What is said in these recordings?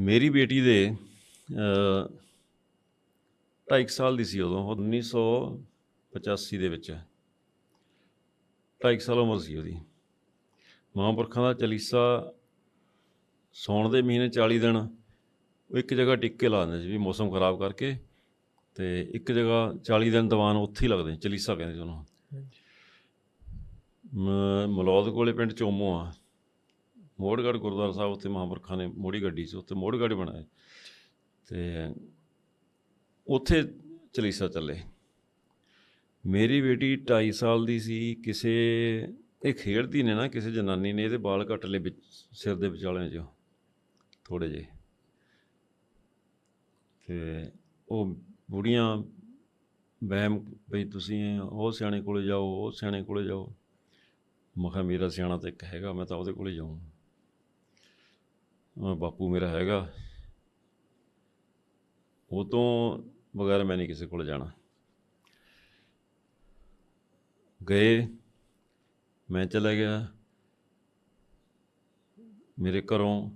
ਮੇਰੀ ਬੇਟੀ ਦੇ ਅ, ਢਾਈ ਕੁ ਸਾਲ ਦੀ ਸੀ ਉਦੋਂ ਉਹ 1985 ਦੇ ਵਿੱਚ। ਢਾਈ ਕੁ ਸਾਲ ਉਮਰ ਸੀ ਉਹਦੀ। ਮਹਾਂਪੁਰਖਾਂ ਦਾ ਚਲੀਸਾ ਸੌਣ ਦੇ ਮਹੀਨੇ 40 ਦਿਨ ਉਹ ਇੱਕ ਜਗ੍ਹਾ ਟਿਕ ਕੇ ਲਾ ਦਿੰਦੇ ਸੀ ਵੀ ਮੌਸਮ ਖਰਾਬ ਕਰਕੇ ਤੇ ਇੱਕ ਜਗ੍ਹਾ 40 ਦਿਨ ਦੀਵਾਨ ਉੱਥੇ ਹੀ ਲੱਗਦੇ ਚਲੀਸਾ ਕਹਿੰਦੇ ਸੀ ਉਹਨੂੰ। ਮ- ਮਲੌਦ ਕੋਲੇ ਪਿੰਡ ਚੋਮੋ ਆ। ਮੋੜਗੜ ਗੁਰਦੁਆਰਾ ਸਾਹਿਬ ਉੱਥੇ ਮਹਾਂਪੁਰਖਾਂ ਨੇ ਮੋੜੀ ਗੱਡੀ ਸੀ, ਉੱਥੇ ਮੋੜਗੜ ਬਣਾਏ। ਤੇ ਉੱਥੇ ਚਲੀਸਾ ਚੱਲੇ। ਮੇਰੀ ਬੇਟੀ 2.5 ਸਾਲ ਦੀ ਸੀ, ਕਿਸੇ, ਇਹ ਖੇਡਦੀ ਨੇ ਨਾ, ਕਿਸੇ ਜਨਾਨੀ ਨੇ, ਇਹਦੇ ਵਾਲ ਕੱਟ ਲਏ ਵਿੱਚ, ਸਿਰ ਦੇ ਵਿਚਾਲੇ 'ਚ ਥੋੜੇ ਜਿਹੇ। ਤੇ ਉਹ ਬੁੜੀਆਂ ਵਹਿਮ, ਬਈ ਤੁਸੀਂ ਉਹ ਸਿਆਣੇ ਕੋਲੇ ਜਾਓ, ਉਹ ਸਿਆਣੇ ਕੋਲੇ ਜਾਓ। ਮੈਂ ਕਿਹਾ, ਮੇਰਾ ਸਿਆਣਾ ਤਾਂ ਇੱਕ ਹੈਗਾ, ਮੈਂ ਤਾਂ ਉਹਦੇ ਕੋਲੇ ਜਾਊਂ ਬਾਪੂ ਮੇਰਾ ਹੈਗਾ। ਉਹ ਤੋਂ ਬਗੈਰ ਮੈਂ ਨਹੀਂ ਕਿਸੇ ਕੋਲ ਜਾਣਾ। ਗਏ, ਮੈਂ ਚਲਾ ਗਿਆ। ਮੇਰੇ ਘਰੋਂ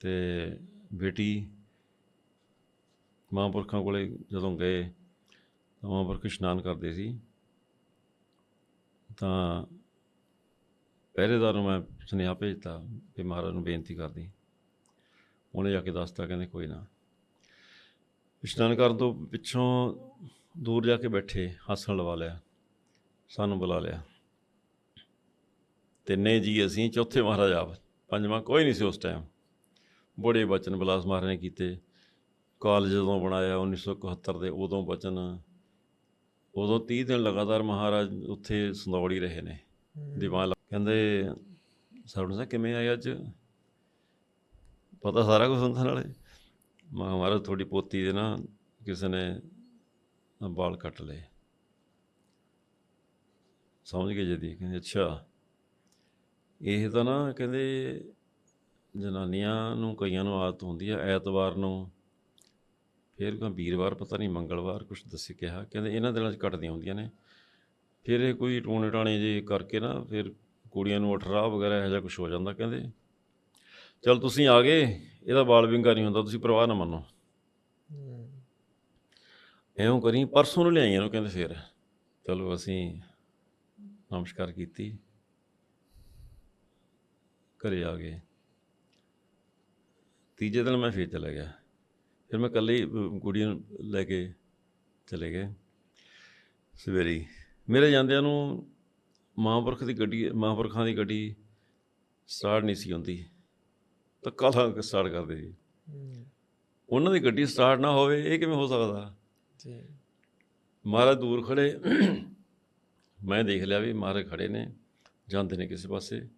ਤੇ ਬੇਟੀ ਮਹਾਂਪੁਰਖਾਂ ਕੋਲੇ ਜਦੋਂ ਗਏ, ਤਾਂ ਮਹਾਂਪੁਰਖ ਇਸ਼ਨਾਨ ਕਰਦੇ ਸੀ। ਤਾਂ ਪਹਿਰੇਦਾਰ ਨੂੰ ਮੈਂ ਸੁਨੇਹਾ ਭੇਜਤਾ ਕਿ ਮਹਾਰਾਜ ਨੂੰ ਬੇਨਤੀ ਕਰਦੀ। ਉਹਨੇ ਜਾ ਕੇ ਦੱਸਤਾ ਕਹਿੰਦੇ ਕੋਈ ਨਾ। ਇਸ਼ਨਾਨ ਕਰਨ ਤੋਂ ਪਿੱਛੋਂ ਦੂਰ ਜਾ ਕੇ ਬੈਠੇ ਹਾਸਣ ਲਵਾ ਲਿਆ ਸਾਨੂੰ ਬੁਲਾ ਲਿਆ। ਤਿੰਨੇ ਜੀ ਅਸੀਂ ਚੌਥੇ ਮਹਾਰਾਜ ਆਪ ਪੰਜਵਾਂ ਕੋਈ ਨਹੀਂ ਸੀ ਉਸ ਟਾਈਮ ਬੜੇ ਬਚਨ ਬਿਲਾਸ ਮਹਾਰਾਜ ਨੇ ਕੀਤੇ। ਕਾਲਜ ਜਦੋਂ ਬਣਾਇਆ 1971 ਦੇ ਉਦੋਂ ਬਚਨ। ਉਦੋਂ 30 ਦਿਨ ਲਗਾਤਾਰ ਮਹਾਰਾਜ ਉੱਥੇ ਸੰਦੌੜੀ ਰਹੇ ਨੇ। ਦੀਵਾਨ ਕਹਿੰਦੇ ਸਾਡੂ ਸਾਹਿਬ ਕਿਵੇਂ ਆਏ ਅੱਜ? ਪਤਾ ਸਾਰਾ ਕੁਝ ਹੁੰਦਾ ਨਾਲੇ ਮੈਂ ਕਿਹਾ, ਮਹਾਰਾਜ ਤੁਹਾਡੀ ਪੋਤੀ ਦੇ ਨਾ ਕਿਸੇ ਨੇ ਵਾਲ ਕੱਟ ਲਏ। ਸਮਝ ਗਏ ਜਦੀ? ਕਹਿੰਦੇ ਅੱਛਾ। ਇਹ ਤਾਂ ਨਾ ਕਹਿੰਦੇ ਜਨਾਨੀਆਂ ਨੂੰ ਕਈਆਂ ਨੂੰ ਆਦਤ ਹੁੰਦੀ ਹੈ ਐਤਵਾਰ ਨੂੰ। ਫਿਰ ਕੋਈ ਵੀਰਵਾਰ ਪਤਾ ਨਹੀਂ ਮੰਗਲਵਾਰ ਕੁਝ ਦੱਸੀ ਕਿਹਾ। ਕਹਿੰਦੇ ਇਹਨਾਂ ਦਿਨਾਂ 'ਚ ਕੱਟਦੀਆਂ ਹੁੰਦੀਆਂ ਨੇ। ਫਿਰ ਇਹ ਕੋਈ ਟੂਣੇ ਟਾਣੇ ਜੇ ਕਰਕੇ ਨਾ ਫਿਰ ਕੁੜੀਆਂ ਨੂੰ ਅਠਰਾ ਵਗੈਰਾ ਇਹੋ ਜਿਹਾ ਕੁਝ ਹੋ ਜਾਂਦਾ ਕਹਿੰਦੇ। ਚਲ ਤੁਸੀਂ ਆ ਗਏ ਇਹਦਾ ਬਾਲ ਵਿੰਗਾ ਨਹੀਂ ਹੁੰਦਾ ਤੁਸੀਂ ਪਰਵਾਹ ਨਾ ਮੰਨੋ। ਐਉਂ ਕਰੀ ਪਰਸੋਂ ਨੂੰ ਲਿਆਈਆਂ ਨੂੰ ਕਹਿੰਦੇ ਫਿਰ। ਚਲੋ ਅਸੀਂ ਨਮਸਕਾਰ ਕੀਤੀ। ਘਰੇ ਆ ਗਏ। ਤੀਜੇ ਦਿਨ ਮੈਂ ਫੇਰ ਚਲਾ ਗਿਆ। ਫਿਰ ਮੈਂ ਇਕੱਲੇ ਹੀ, ਨੂੰ ਲੈ ਕੇ ਚਲੇ ਗਏ। ਸਵੇਰੇ ਮੇਰੇ ਜਾਂਦਿਆਂ ਨੂੰ ਮਹਾਂਪੁਰਖ ਦੀ ਗੱਡੀ ਮਹਾਂਪੁਰਖਾਂ ਦੀ ਗੱਡੀ ਸਟਾਰਟ ਨਹੀਂ ਸੀ ਹੁੰਦੀ। ਧੱਕਾ ਲਾ ਕੇ ਸਟਾਰਟ ਕਰਦੇ ਸੀ ਉਹਨਾਂ ਦੀ ਗੱਡੀ ਸਟਾਰਟ ਨਾ ਹੋਵੇ ਇਹ ਕਿਵੇਂ ਹੋ ਸਕਦਾ? ਜੀ। ਮਹਾਰਾਜ ਦੂਰ ਖੜੇ। ਮੈਂ ਦੇਖ ਲਿਆ ਵੀ ਮਹਾਰਾਜ ਖੜੇ ਨੇ ਜਾਂਦੇ ਨੇ ਕਿਸੇ ਪਾਸੇ।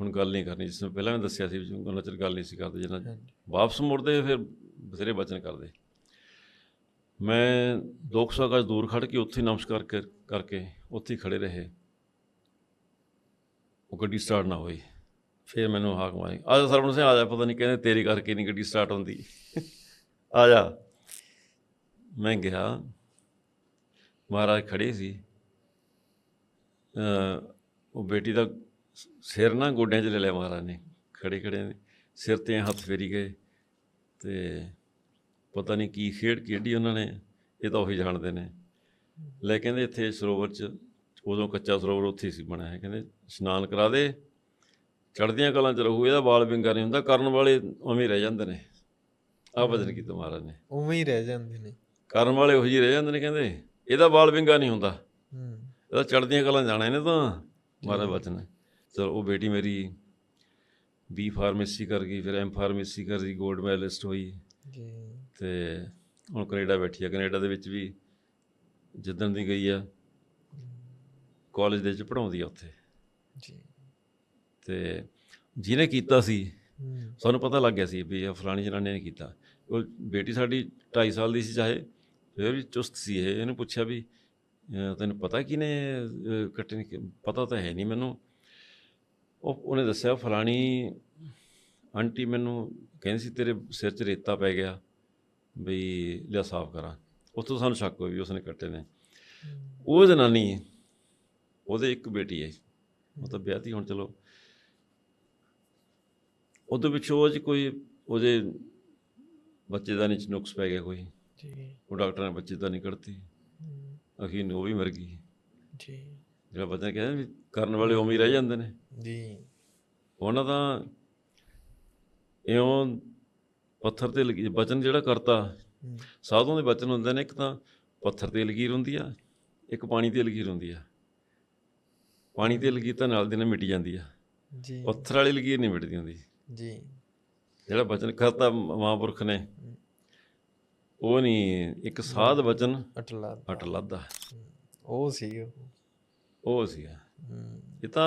ਹੁਣ ਗੱਲ ਨਹੀਂ ਕਰਨੀ ਜਿਸ ਨੂੰ ਪਹਿਲਾਂ ਮੈਂ ਦੱਸਿਆ ਸੀ ਵੀ ਉਹਨਾਂ ਚਿਰ ਗੱਲ ਨਹੀਂ ਸੀ ਕਰਦੇ ਜਿੰਨਾ ਵਾਪਸ ਮੁੜਦੇ ਫਿਰ ਬਥੇਰੇ ਬਚਨ ਕਰਦੇ। ਮੈਂ 200 ਗਜ ਦੂਰ ਖੜ ਕੇ ਉੱਥੇ ਨਮਸਕਾਰ ਕਰ- ਕਰਕੇ ਉੱਥੇ ਖੜੇ ਰਹੇ। ਉਹ ਗੱਡੀ ਸਟਾਰਟ ਨਾ ਹੋਈ। ਫਿਰ ਮੈਨੂੰ ਹਾਕ ਮਾਰੀ। ਆ ਜਾ ਸਰਵਣ ਸਿੰਘ ਆ ਜਾ, ਪਤਾ ਨਹੀਂ ਕਹਿੰਦੇ ਤੇਰੀ ਕਰਕੇ ਨਹੀਂ ਗੱਡੀ ਸਟਾਰਟ ਹੁੰਦੀ। ਆ ਜਾ। ਮੈਂ ਗਿਆ। ਮਹਾਰਾਜ ਖੜੇ ਸੀ। ਉਹ ਬੇਟੀ ਦਾ ਸਿਰ ਨਾ ਗੋਡਿਆਂ 'ਚ ਲੈ ਲਿਆ ਮਹਾਰਾਜ ਨੇ। ਖੜੇ ਖੜੇ ਸਿਰ ਤੇ ਹੱਥ ਫੇਰੀ ਗਏ ਤੇ ਪਤਾ ਨਹੀਂ ਕੀ ਖੇਡ ਖੇਡੀ ਉਹਨਾਂ ਨੇ। ਇਹ ਤਾਂ ਉਹੀ ਜਾਣਦੇ ਨੇ। ਲੈ ਕਹਿੰਦੇ ਇੱਥੇ ਸਰੋਵਰ 'ਚ, ਉਦੋਂ ਕੱਚਾ ਸਰੋਵਰ ਉੱਥੇ ਹੀ ਸੀ ਬਣਿਆ ਹੈ। ਕਹਿੰਦੇ ਇਸ਼ਨਾਨ ਕਰਾ ਦੇ। ਚੜ੍ਹਦੀਆਂ ਕਲਾਂ 'ਚ ਰਹੂ ਇਹਦਾ ਬਾਲ ਵਿੰਗਾ ਨਹੀਂ ਹੁੰਦਾ ਕਰਨ ਵਾਲੇ ਉਵੇਂ ਹੀ ਰਹਿ ਜਾਂਦੇ ਨੇ। ਆ ਬਚਨ ਕੀਤਾ ਮਹਾਰਾਜ ਨੇ। ਉਵੇਂ ਹੀ ਰਹਿ ਜਾਂਦੇ ਨੇ। ਕਰਨ ਵਾਲੇ ਉਹੋ ਜਿਹੇ ਰਹਿ ਜਾਂਦੇ ਨੇ ਕਹਿੰਦੇ। ਇਹਦਾ ਬਾਲ ਵਿੰਗਾ ਨਹੀਂ ਹੁੰਦਾ। ਹੂੰ। ਇਹਦਾ ਚੜ੍ਹਦੀਆਂ ਕਲਾਂ ਜਾਣਾ ਇਹਨੇ ਤਾਂ। ਮਹਾਰਾਜ ਬਚਨ। ਚਲ ਉਹ ਬੇਟੀ ਮੇਰੀ ਬੀ ਫਾਰਮੇਸੀ ਕਰ ਗਈ ਫਿਰ ਐਮ ਫਾਰਮੇਸੀ ਕਰ ਗਈ 골ਡ ਮੈਡਲਿਸਟ ਹੋਈ। ਜੀ। ਤੇ ਹੁਣ ਕੈਨੇਡਾ ਬੈਠੀ ਆ। ਕੈਨੇਡਾ ਦੇ ਵਿੱਚ ਵੀ ਜਿੱਦਣ ਦੀ ਗਈ ਆ। ਕਾਲਜ ਦੇ ਵਿੱਚ ਪੜਾਉਂਦੀ ਆ ਉੱਥੇ। ਜੀ। ਤੇ ਜਿਹਨੇ ਕੀਤਾ ਸੀ ਸਾਨੂੰ ਪਤਾ ਲੱਗ ਗਿਆ ਸੀ ਵੀ ਇਹ ਫਲਾਣੀ ਜਨਾਨੀ ਨੇ ਕੀਤਾ। ਉਹ ਬੇਟੀ ਸਾਡੀ 2.5 ਸਾਲ ਦੀ ਸੀ ਚਾਹੇ ਫਿਰ ਵੀ ਚੁਸਤ ਸੀ ਇਹ। ਇਹਨੂੰ ਪੁੱਛਿਆ ਵੀ ਤੈਨੂੰ ਪਤਾ ਕਿਨੇ ਕੱਟੇ ਨੇ? ਪਤਾ ਤਾਂ ਹੈ ਨਹੀਂ ਮੈਨੂੰ। ਉਹ ਉਹਨੇ ਦੱਸਿਆ ਫਲਾਣੀ ਆਂਟੀ ਮੈਨੂੰ ਕਹਿੰਦੀ ਸੀ ਤੇਰੇ ਸਿਰ 'ਚ ਰੇਤਾ ਪੈ ਗਿਆ ਬਈ ਲਿਆ ਸਾਫ਼ ਕਰਾਂ। ਉੱਥੋਂ ਸਾਨੂੰ ਸ਼ੱਕ ਹੋਇਆ ਵੀ ਉਸਨੇ ਕੱਟੇ ਨੇ। ਉਹ ਜਨਾਨੀ ਉਹਦੇ ਇੱਕ ਬੇਟੀ ਹੈ। ਉਹ ਤਾਂ ਵਿਆਹਤੀ ਹੁਣ ਚਲੋ। ਉਹਦੇ ਵਿੱਚ ਉਹ 'ਚ ਕੋਈ ਉਹਦੇ ਬੱਚੇ ਦਾ ਨਹੀਂ ਨੁਕਸ ਪੈ ਗਿਆ ਕੋਈ। ਜੀ। ਉਹ ਡਾਕਟਰ ਨੇ ਬੱਚੇ ਦਾ ਨਹੀਂ ਕੱਢਤੀ ਅਖੀਰ ਨੂੰ ਉਹ ਵੀ ਮਰ ਗਈ। ਜੀ। ਜਿਹੜਾ ਬੱਚਾ ਕਹਿੰਦਾ ਵੀ ਕਰਨ ਵਾਲੇ ਉਵੇਂ ਹੀ ਰਹਿ ਜਾਂਦੇ ਨੇ। ਜੀ। ਉਹਨਾਂ ਦਾ ਇਉਂ ਪੱਥਰ ਤੇ ਲਗੀ ਬਚਨ ਜਿਹੜਾ ਕਰਤਾ ਸਾਧੂਆਂ ਦੇ ਬਚਨ ਹੁੰਦੇ ਨੇ ਇੱਕ ਤਾਂ ਪੱਥਰ ਤੇ ਲਕੀਰ ਹੁੰਦੀ ਆ ਇੱਕ ਪਾਣੀ ਤੇ ਲਕੀਰ ਹੁੰਦੀ ਆ। ਪਾਣੀ ਤੇ ਲਕੀਰ ਤਾਂ ਨਾਲ ਦੀ ਨਾਲ ਮਿਟ ਜਾਂਦੀ ਆ। ਜੀ। ਪੱਥਰ ਵਾਲੀ ਲਕੀਰ ਨਹੀਂ ਮਿਟਦੀ ਹੁੰਦੀ। ਜੀ। ਜਿਹੜਾ ਬਚਨ ਕਰਤਾ ਮਹਾਂਪੁਰਖ ਨੇ ਉਹ ਨਹੀਂ ਇੱਕ ਸਾਧ ਬਚਨ ਅਟਲਾ ਅਟ ਲੱਦਾ ਉਹ ਸੀ ਉਹ ਹਮ, ਇਹ ਤਾਂ